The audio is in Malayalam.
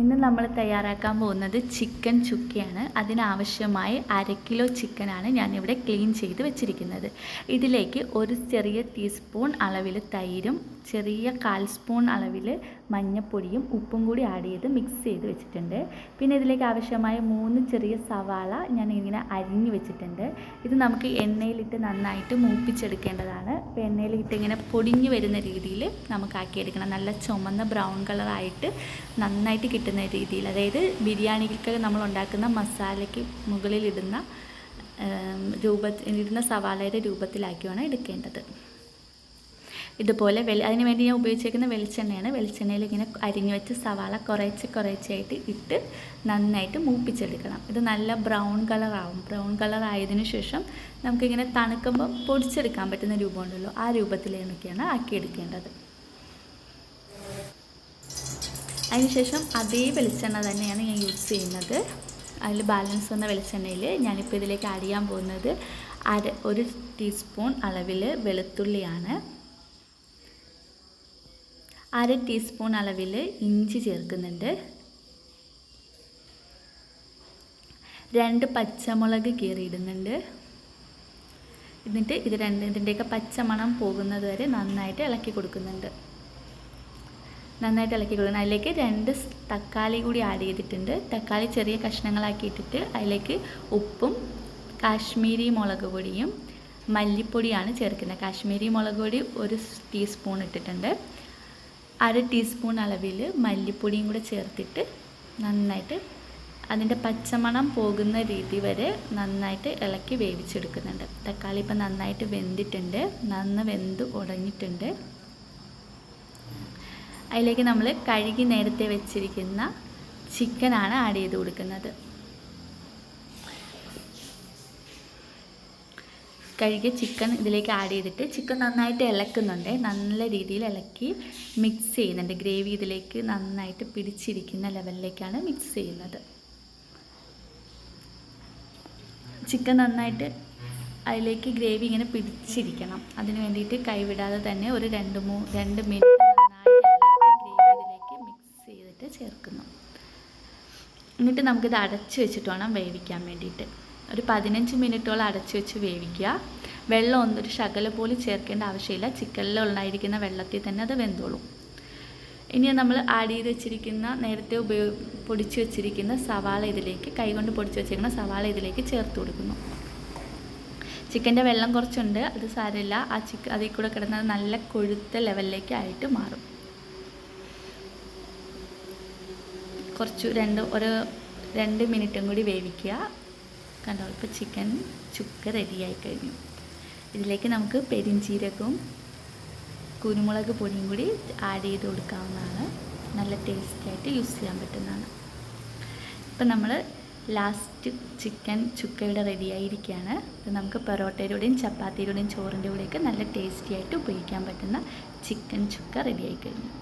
ഇന്ന് നമ്മൾ തയ്യാറാക്കാൻ പോകുന്നത് ചിക്കൻ ചുക്കയാണ്. അതിനാവശ്യമായ അര കിലോ ചിക്കനാണ് ഞാനിവിടെ ക്ലീൻ ചെയ്ത് വെച്ചിരിക്കുന്നത്. ഇതിലേക്ക് ഒരു ചെറിയ ടീസ്പൂൺ അളവിൽ തൈരും ചെറിയ കാൽ സ്പൂൺ അളവിൽ മഞ്ഞൾപ്പൊടിയും ഉപ്പും കൂടി ആഡ് ചെയ്ത് മിക്സ് ചെയ്ത് വെച്ചിട്ടുണ്ട്. പിന്നെ ഇതിലേക്ക് ആവശ്യമായ മൂന്ന് ചെറിയ സവാള ഞാൻ ഇങ്ങനെ അരിഞ്ഞ് വെച്ചിട്ടുണ്ട്. ഇത് നമുക്ക് എണ്ണയിലിട്ട് നന്നായിട്ട് മൂപ്പിച്ചെടുക്കേണ്ടതാണ്. അപ്പോൾ എണ്ണയിലിട്ട് ഇങ്ങനെ പൊടിഞ്ഞു വരുന്ന രീതിയിൽ നമുക്കാക്കിയെടുക്കണം നല്ല ചുമന്ന ബ്രൗൺ കളറായിട്ട് നന്നായിട്ട് കിട്ടുന്ന രീതിയിൽ. അതായത് ബിരിയാണിക്ക് നമ്മൾ ഉണ്ടാക്കുന്ന മസാലയ്ക്ക് മുകളിലിടുന്ന രൂപ ഇടുന്ന സവാളയുടെ രൂപത്തിലാക്കിയാണ് എടുക്കേണ്ടത്. ഇതുപോലെ വെളി അതിന് വേണ്ടി ഞാൻ ഉപയോഗിച്ചേക്കുന്ന വെളിച്ചെണ്ണയാണ്. വെളിച്ചെണ്ണയിൽ ഇങ്ങനെ അരിഞ്ഞു വെച്ച് സവാള കുറേച്ച് കുറേച്ചായിട്ട് ഇട്ട് നന്നായിട്ട് മൂപ്പിച്ചെടുക്കണം. ഇത് നല്ല ബ്രൗൺ കളറാവും ബ്രൗൺ കളർ ആയതിനു ശേഷം നമുക്കിങ്ങനെ തണുക്കുമ്പോൾ പൊടിച്ചെടുക്കാൻ പറ്റുന്ന രൂപമുണ്ടല്ലോ ആ രൂപത്തിലേക്കൊക്കെയാണ് ആക്കിയെടുക്കേണ്ടത്. അതിനുശേഷം അതേ വെളിച്ചെണ്ണ തന്നെയാണ് ഞാൻ യൂസ് ചെയ്യുന്നത്. അതിൽ ബാലൻസ് വന്ന വെളിച്ചെണ്ണയിൽ ഞാനിപ്പോൾ ഇതിലേക്ക് ആഡ് ചെയ്യാൻ പോകുന്നത് അര ഒരു ടീസ്പൂൺ അളവിൽ വെളുത്തുള്ളിയാണ്. അര ടീസ്പൂൺ അളവിൽ ഇഞ്ചി ചേർക്കുന്നുണ്ട്. രണ്ട് പച്ചമുളക് കീറിയിടുന്നുണ്ട്. എന്നിട്ട് ഇത് രണ്ട് ഇതിന്റെയൊക്കെ പച്ചമണം പോകുന്നത് വരെ നന്നായിട്ട് ഇളക്കി കൊടുക്കുന്നുണ്ട്. നന്നായിട്ട് ഇളക്കി കൊടുക്കണം അതിലേക്ക് രണ്ട് തക്കാളി കൂടി ആഡ് ചെയ്തിട്ടുണ്ട്. തക്കാളി ചെറിയ കഷ്ണങ്ങളാക്കി ഇട്ടിട്ട് അതിലേക്ക് ഉപ്പും കാശ്മീരി മുളക് പൊടിയും മല്ലിപ്പൊടിയാണ് ചേർക്കുന്നത്. കാശ്മീരി മുളക് പൊടി ഒരു ടീസ്പൂൺ ഇട്ടിട്ടുണ്ട്. അര ടീസ്പൂൺ അളവിൽ മല്ലിപ്പൊടിയും കൂടെ ചേർത്തിട്ട് നന്നായിട്ട് അതിന്റെ പച്ചമണം പോകുന്ന രീതി വരെ നന്നായിട്ട് ഇളക്കി വേവിച്ചെടുക്കുന്നുണ്ട്. തക്കാളി ഇപ്പം നന്നായിട്ട് വെന്തിട്ടുണ്ട്. നന്ന് വെന്ത് ഉടഞ്ഞിട്ടുണ്ട്. അതിലേക്ക് നമ്മൾ കഴുകി നേരത്തെ വെച്ചിരിക്കുന്ന ചിക്കനാണ് ആഡ് ചെയ്ത് കൊടുക്കുന്നത്. കഴുകിയ ചിക്കൻ ഇതിലേക്ക് ആഡ് ചെയ്തിട്ട് ചിക്കൻ നന്നായിട്ട് ഇളക്കുന്നുണ്ട്. നല്ല രീതിയിൽ ഇളക്കി മിക്സ് ചെയ്യുന്നുണ്ട്. ഗ്രേവി ഇതിലേക്ക് നന്നായിട്ട് പിടിച്ചിരിക്കുന്ന ലെവലിലേക്കാണ് മിക്സ് ചെയ്യുന്നത്. ചിക്കൻ നന്നായിട്ട് അതിലേക്ക് ഗ്രേവി ഇങ്ങനെ പിടിച്ചിരിക്കണം. അതിന് വേണ്ടിയിട്ട് കൈവിടാതെ തന്നെ ഒരു രണ്ട് മൂ രണ്ട് മിനിറ്റ് ചേർക്കുന്നു. എന്നിട്ട് നമുക്കിത് അടച്ചു വെച്ചിട്ട് വേണം വേവിക്കാൻ വേണ്ടിയിട്ട്. ഒരു പതിനഞ്ച് മിനിറ്റോളം അടച്ചു വെച്ച് വേവിക്കുക. വെള്ളം ഒന്നൊരു ശകല പോലും ചേർക്കേണ്ട ആവശ്യമില്ല. ചിക്കനിൽ ഉണ്ടായിരിക്കുന്ന വെള്ളത്തിൽ തന്നെ അത് വെന്തോളും. ഇനി നമ്മൾ ആഡ് ചെയ്ത് വെച്ചിരിക്കുന്ന നേരത്തെ ഉപയോഗ പൊടിച്ച് വെച്ചിരിക്കുന്ന സവാള ഇതിലേക്ക് കൈകൊണ്ട് പൊടിച്ച് വെച്ചിരിക്കുന്ന സവാള ഇതിലേക്ക് ചേർത്ത് കൊടുക്കുന്നു. ചിക്കന്റെ വെള്ളം കുറച്ചുണ്ട്. അത് സാരമില്ല. ആ ചിക്കൻ അതിൽ കൂടെ കിടന്നത് നല്ല കൊഴുത്ത ലെവലിലേക്ക് ആയിട്ട് മാറും. കുറച്ച് രണ്ട് ഒരു രണ്ട് മിനിറ്റും കൂടി വേവിക്കുക. കണ്ടോ ഇപ്പോൾ ചിക്കൻ ചുക്ക റെഡിയായി കഴിഞ്ഞു. ഇതിലേക്ക് നമുക്ക് പെരിഞ്ചീരകവും കുരുമുളക് പൊടിയും കൂടി ആഡ് ചെയ്ത് കൊടുക്കാവുന്നതാണ്. നല്ല ടേസ്റ്റിയായിട്ട് യൂസ് ചെയ്യാൻ പറ്റുന്നതാണ്. ഇപ്പം നമ്മൾ ലാസ്റ്റ് ചിക്കൻ ചുക്ക ചുക്കയുടെ റെഡിയായിരിക്കുകയാണ് ഇത് നമുക്ക് പൊറോട്ടയുടെയും ചപ്പാത്തിയുടെയും ചോറിന്റെ കൂടെയൊക്കെ നല്ല ടേസ്റ്റി ആയിട്ട് ഉപയോഗിക്കാൻ പറ്റുന്ന ചിക്കൻ ചുക്ക റെഡിയായി കഴിഞ്ഞു.